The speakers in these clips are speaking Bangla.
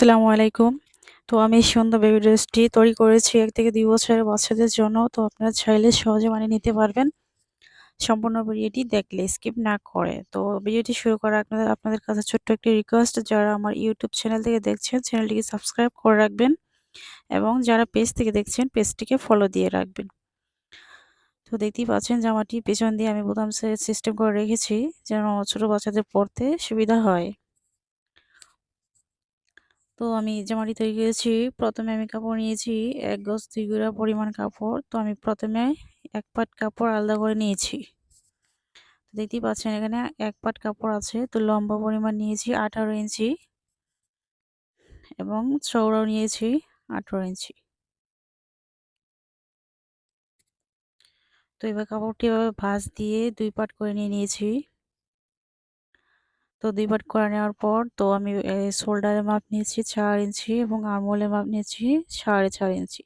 আসসালামু আলাইকুম। তো আমি এই সুন্দর বেবি ড্রেসটি তৈরি করেছি এক থেকে দুই বছরের বাচ্চাদের জন্য। তো আপনারা চাইলে সহজে বানিয়ে নিতে পারবেন। সম্পূর্ণ ভিডিওটি দেখলে স্কিপ না করে। তো ভিডিওটি শুরু করার আপনাদের আপনাদের কাছে ছোট্ট একটি রিকোয়েস্ট যারা আমার ইউটিউব চ্যানেল থেকে দেখছেন চ্যানেলটিকে সাবস্ক্রাইব করে রাখবেন এবং যারা পেজ থেকে দেখছেন পেজটিকে ফলো দিয়ে রাখবেন। তো দেখতেই পাচ্ছেন জামাটি পেছন দিয়ে আমি বোতাম সিস্টেম করে রেখেছি, যেন ছোট বাচ্চাদের পরতে সুবিধা হয়। তো আমি জামাটি তৈরি করেছি প্রথমে আমি কাপড় নিয়েছি, এক গজ দুই গুঁড়া পরিমাণ কাপড়। তো আমি প্রথমে এক পাট কাপড় আলাদা করে নিয়েছি। দেখতেই পাচ্ছেন এখানে এক পাট কাপড় আছে। তো লম্বা পরিমাণ নিয়েছি, আঠারো ইঞ্চি। এবং চৌড়াও নিয়েছি, আঠারো ইঞ্চি। তো এবার কাপড়টি এভাবে ভাঁজ দিয়ে দুই পাট করে নিয়ে নিয়েছি। তো দুই পাট করে নেওয়ার পর তো আমি শোল্ডারের মাপ নিয়েছি চার ইঞ্চি এবং আরমোলের মাপ নিয়েছি সাড়ে চার ইঞ্চি।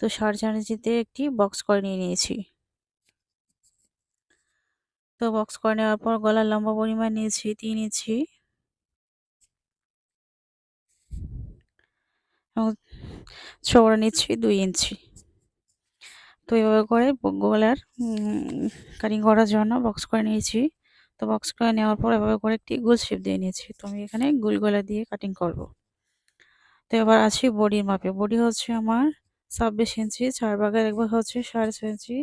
তো সাড়ে চার ইঞ্চিতে একটি বক্স করে নিয়ে নিয়েছি। তো বক্স করে নেওয়ার পর গলার লম্বা পরিমাণ নিয়েছি তিন ইঞ্চি। এবং চওড়া নিচ্ছি দুই ইঞ্চি। তো এভাবে করে গলার কাটিং করার জন্য বক্স করে নিয়েছি। তো বক্স করে নেওয়ার পর এভাবে করে একটি গোল শেপ দিয়ে নিয়েছি। তো আমি এখানে গোল গলা দিয়ে কাটিং করব। তো এবার আছি বডির মাপে। বডি হচ্ছে আমার ছাব্বিশ ইঞ্চি, চার ভাগের এক ভাগ হচ্ছে সাড়ে ছয় ইঞ্চি।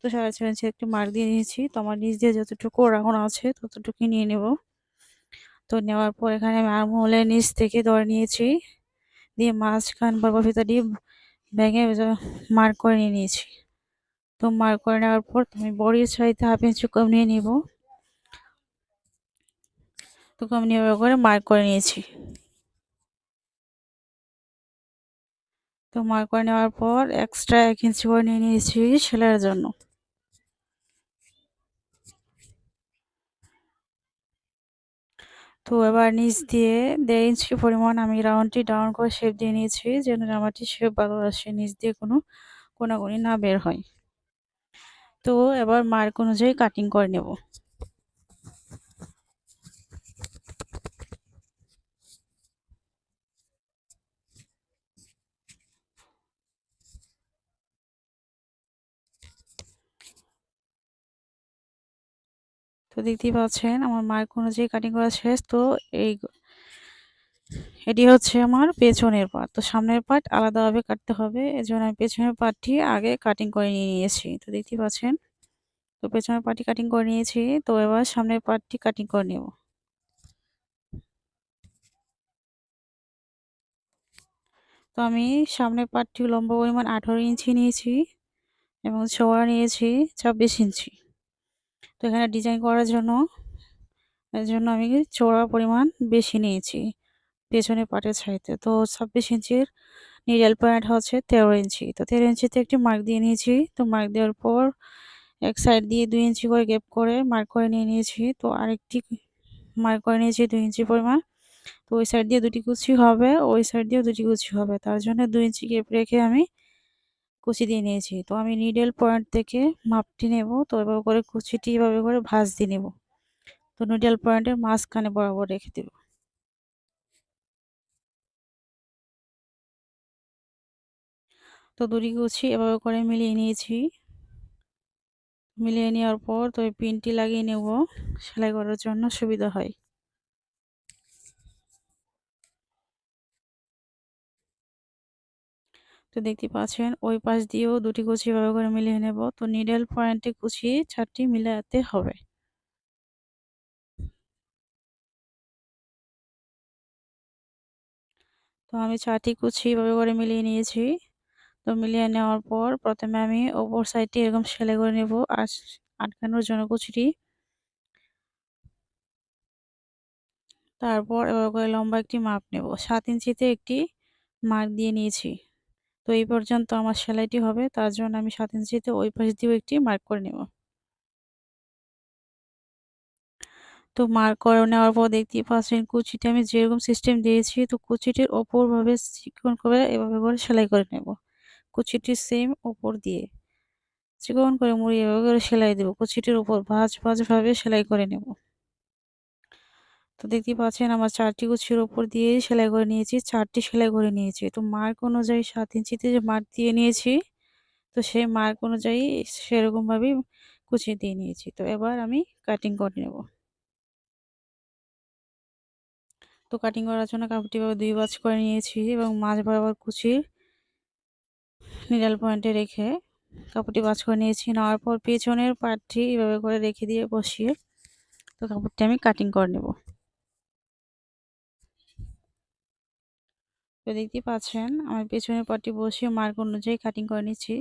তো সাড়ে ছয় ইঞ্চি একটি মার্ক দিয়ে নিয়েছি। তো আমার নিচ দিয়ে যতটুকু রাখুন আছে ততটুকু নিয়ে নেব। তো নেওয়ার পর এখানে আমি আরমোলের নিচ থেকে ধরে নিয়েছি। দিয়ে মাঝখান বরাবর ভিতর দিয়ে ভেঙে মার্ক করে নিয়ে নিয়েছি। তো মার্ক করে নেওয়ার পর আমি বড়ির সাইডে হাফ ইঞ্চি কম নিয়ে নিব। তো কম নিয়ে করে মার্ক করে নিয়েছি। তো মার্ক করে নেওয়ার পর এক্সট্রা এক ইঞ্চি করে নিয়ে নিয়েছি সেলাইয়ের জন্য। তো এবার নিচ দিয়ে দেড় ইঞ্চি পরিমাণ আমি রাউন্ডটি ডাউন করে শেপ দিয়ে নিয়েছি যেন জামাটি শেপ ভালো আসে, নিচ দিয়ে কোনো কোনাগুনি না বের হয়। তো এবার মার্ক অনুযায়ী কাটিং করে নেব। দেখতেই পাচ্ছেন, আমার মার্ক অনুযায়ী কাটিং করা শেষ তো এই এটি হচ্ছে আমার পেছনের পার্ট তো সামনের পার্ট আলাদাভাবে কাটতে হবে, এজন্য আমি পেছনের পার্টটি আগে কাটিং করে নিয়ে নিয়েছি। তো দেখতেই পাচ্ছেন, তো পেছনের পার্টটি কাটিং করে নিয়েছি, তো এবার সামনের পার্টটি কাটিং করে নেব। তো আমি সামনের পার্টটি লম্বা পরিমাণ আঠারো ইঞ্চি নিয়েছি এবং ছোয়া নিয়েছি ছাব্বিশ ইঞ্চি। তো এখানে ডিজাইন করার জন্য, এর জন্য আমি চওড়া পরিমাণ বেশি নিয়েছি পেছনে পাটের ছাইতে তো ছাব্বিশ ইঞ্চির নিডেল পয়েন্ট হচ্ছে তেরো ইঞ্চি। তো তেরো ইঞ্চিতে একটি মার্ক দিয়ে নিয়েছি। তো মার্ক দেওয়ার পর এক সাইড দিয়ে দুই ইঞ্চি করে গ্যাপ করে মার্ক করে নিয়ে নিয়েছি। তো আরেকটি মার্ক করে নিয়েছি দুই ইঞ্চি পরিমাণ। তো ওই সাইড দিয়ে দুটি কুচি হবে, ওই সাইড দিয়েও দুটি কুচি হবে। তার জন্য দুই ইঞ্চি গ্যাপ রেখে আমি কুচি দিয়ে নিয়েছি। তো আমি নিডেল পয়েন্ট থেকে মাপটি নেব। তো এভাবে করে কুচিটি এভাবে করে ভাঁজ দিয়ে নেব। তো নিডেল পয়েন্টের মাঝখানে বরাবর রেখে দেব। তো দুটি কুচি এভাবে করে মিলিয়ে নিয়েছি। মিলিয়ে নেওয়ার পর তো এই পিনটি লাগিয়ে নেব। সেলাই করার জন্য সুবিধা হয়। তো দেখতে পাচ্ছেন, ওই পাশ দিয়েও দুটি কুচি এভাবে করে মিলিয়ে নেব। তো নিডেল পয়েন্টে কুচি চারটি মিলাতে হবে। তো আমি চারটি কুচি এভাবে করে মিলিয়ে নিয়েছি। তো মিলিয়ে নেওয়ার পর প্রথমে আমি ওপর সাইডটি এরকম সেলাই করে নেব আর আটকানোর জন্য কুচিটি। তারপর এবার করে লম্বা একটি মাপ নেব। সাত ইঞ্চিতে একটি মার্ক দিয়ে নিয়েছি। তো এই পর্যন্ত আমার সেলাইটি হবে। তার জন্য আমি সাত ইঞ্চিতে ওই পাশ দিয়েও একটি মার্ক করে নেব। তো মার্ক করে নেওয়ার পর দেখতেই পাচ্ছেন কুচিটি আমি যেরকম সিস্টেম দিয়েছি, তো কুচিটির ওপরভাবে চিকন করে এভাবে করে সেলাই করে নেব। কুচিটি সেম ওপর দিয়ে চিকন করে মুড়ি এভাবে করে সেলাই দেবো। কুচিটির উপর ভাজ, ভাজভাবে সেলাই করে নেব। তো দেখতেই পাচ্ছেন আমার চারটি কুচির ওপর দিয়ে সেলাই করে নিয়েছি, চারটি সেলাই করে নিয়েছি। তো মার্ক অনুযায়ী সাত ইঞ্চিতে যে মার্ক দিয়ে নিয়েছি, তো সেই মার্ক অনুযায়ী সেরকমভাবেই কুচি দিয়ে নিয়েছি। তো এবার আমি কাটিং করে নেব। তো কাটিং করার জন্য কাপড়টি দুই বাজ করে নিয়েছি এবং মাঝ বরাবর কুচির নিডাল পয়েন্টে রেখে কাপড়টি বাজ করে নিয়েছি। নেওয়ার পর পেছনের পাটটি এভাবে করে রেখে দিয়ে বসিয়ে তো কাপড়টি আমি কাটিং করে নেব। তো দেখতেই পাচ্ছেন আমি পেছনের পাটটি বসিয়ে মার্ক অনুযায়ী কাটিং করে নিচ্ছি।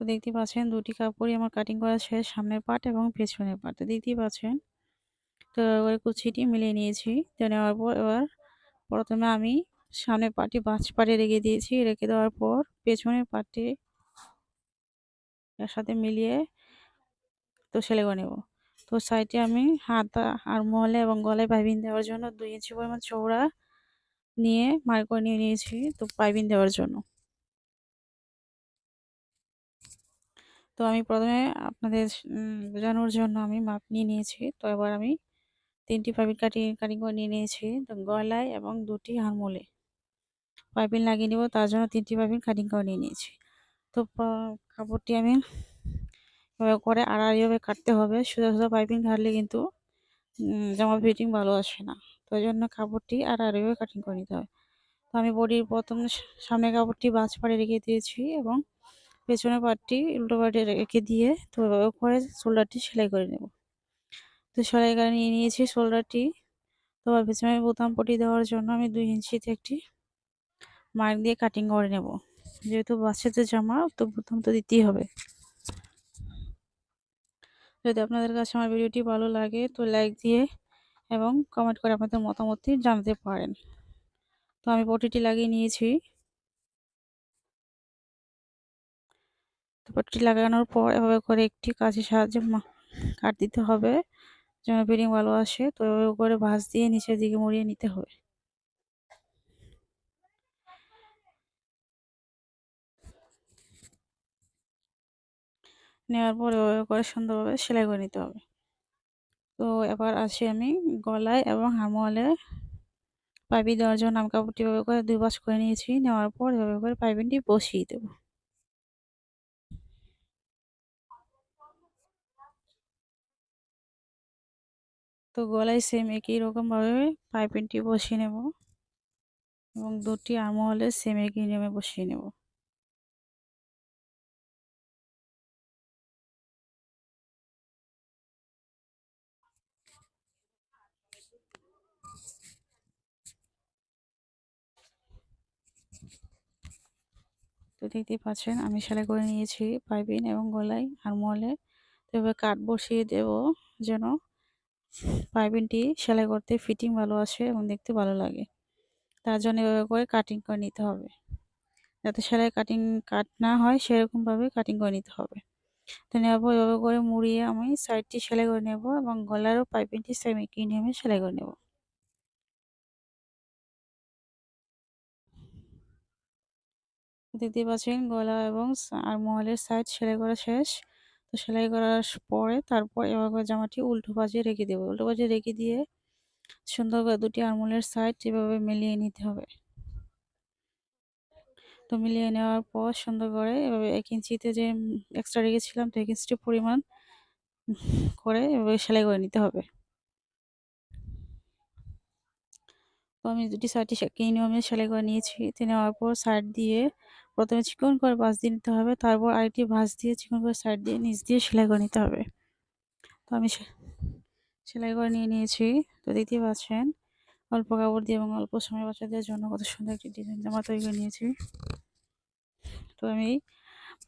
তো দেখতে পাচ্ছেন, দুটি কাপড়ই আমার কাটিং করা শেষ, সামনের পাট এবং পেছনের পাট তো দেখতেই পাচ্ছেন, তো এবার কুচিটি মিলিয়ে নিয়েছি। তো নেওয়ার পর এবার প্রথমে আমি সামনের পাটি বাঁচ পাটে রেখে দিয়েছি। রেখে দেওয়ার পর পেছনের পাটটি এর সাথে মিলিয়ে তো সেলে করে নেব। তো সাইডে আমি হাতা আর মহলে এবং গলায় পাইপিং দেওয়ার জন্য দুই ইঞ্চি পরিমাণ চৌড়া নিয়ে মার করে নিয়ে নিয়েছি তো পাইপিং দেওয়ার জন্য। তো আমি প্রথমে আপনাদের বোঝানোর জন্য আমি মাপ নিয়ে নিয়েছি। তো এবার আমি তিনটি পাইপিং কাটিং কাটিং করে নিয়ে নিয়েছি। তো গলায় এবং দুটি হারমোলে পাইপিং লাগিয়ে নেব, তার জন্য তিনটি পাইপিং কাটিং করে নিয়ে নিয়েছি। তো কাপড়টি আমি এভাবে করে আড়াআড়িভাবে কাটতে হবে। সোজা সোজা পাইপিং কাটলে কিন্তু জামা ফিটিং ভালো আসে না। তো ওই জন্য কাপড়টি আড়াআড়িভাবে কাটিং করে নিতে হবে। তো আমি বডির প্রথম সামনে কাপড়টি বাজ পাড়ে রেখে দিয়েছি এবং পেছনের পাটটি উল্টো পাটে রেখে দিয়ে তো করে শোল্ডারটি সেলাই করে নেব। তো সেলাই করে নিয়ে নিয়েছি শোল্ডারটি। তো পেছনে বোতাম পটি দেওয়ার জন্য আমি দুই ইঞ্চিতে একটি মার্ক দিয়ে কাটিং করে নেব। যেহেতু বাচ্চাদের জামা, তো প্রথম তো দিতেই হবে। যদি আপনাদের কাছে আমার ভিডিওটি ভালো লাগে, তো লাইক দিয়ে এবং কমেন্ট করে আপনাদের মতামতটি জানাতে পারেন। তো আমি পটিটি লাগিয়ে নিয়েছি। তো পটিটি লাগানোর পর এভাবে করে একটি কাজের সাহায্যে কাট দিতে হবে। যেন ফিটিং ভালো আসে, তো এভাবে করে ভাঁজ দিয়ে নিচের দিকে মুড়িয়ে নিতে হবে। নেওয়ার পরে করে সুন্দরভাবে সেলাই করে নিতে হবে। তো এবার আসি আমি গলায় এবং হামওয়ালে পাইপিং দেওয়ার জন্য আমি কাপড়টি এভাবে করে দুই বাস করে নিয়েছি, নেওয়ার পর এভাবে করে পাইপিংটি বসিয়ে দেব। তো গলায় সেম একই রকমভাবে পাইপিংটি বসিয়ে নেব এবং দুটি আর্মহলে সেম একই নিয়মে বসিয়ে নেব। তো দেখতেই পাচ্ছেন আমি সেলাই করে নিয়েছি পাইপিন এবং গলায় আর মলে। তো এবার কাঠ বসিয়ে দেব যেন পাইপিনটি সেলাই করতে ফিটিং ভালো আসে এবং দেখতে ভালো লাগে। তার জন্য এভাবে করে কাটিং করে নিতে হবে। যাতে সেলাই কাটিং কাট না হয় সেরকমভাবে কাটিং করে নিতে হবে। তো পর এভাবে করে মুড়িয়ে আমি সাইডটি সেলাই করে নেব এবং গলারও পাইপিনটি সেম একই নিয়মে সেলাই করে নেব। দেখতে পাচ্ছেন গলা এবং আর মহলের সাইড সেলাই করা শেষ। তো সেলাই করার পরে তারপর এভাবে জামাটি উল্টো বাজে রেখে দেবো। উল্টো বাজে রেখে দিয়ে সুন্দর করে দুটি আরমোলের সাইড এভাবে মিলিয়ে নিতে হবে। তো মিলিয়ে নেওয়ার পর সুন্দর করে এভাবে এক ইঞ্চিতে যে এক্সট্রা রেখেছিলাম, তো এক ইঞ্চি পরিমাণ করে এভাবে সেলাই করে নিতে হবে। তো আমি দুটি এই নিয়মে সেলাই করে নিয়েছি। নেওয়ার পর সাইড দিয়ে প্রথমে চিকন করে ভাঁজ দিয়ে নিতে হবে। তারপর আরেকটি ভাঁজ দিয়ে চিকন করে সাইড দিয়ে নিচ দিয়ে সেলাই করে নিতে হবে। তো আমি সেলাই করে নিয়ে নিয়েছি। তো দেখতেই পাচ্ছেন, অল্প কাপড় দিয়ে এবং অল্প সময় বাচ্চাদের জন্য কত সুন্দর একটি ডিজাইন জামা তৈরি করে নিয়েছি। তো আমি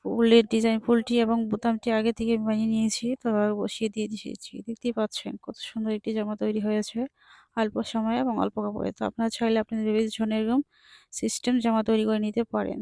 ফুলের ডিজাইন, ফুলটি এবং বোতামটি আগে থেকে বানিয়ে নিয়েছি। তো বসিয়ে দিয়ে দিয়েছি। দেখতেই পাচ্ছেন, কত সুন্দর একটি জামা তৈরি হয়েছে। অল্প সময়ে এবং অল্প কাপড়ে। তো আপনারা চাইলে আপনাদের বিভিন্ন ধরনের এরকম সিস্টেম জামা তৈরি করে নিতে পারেন।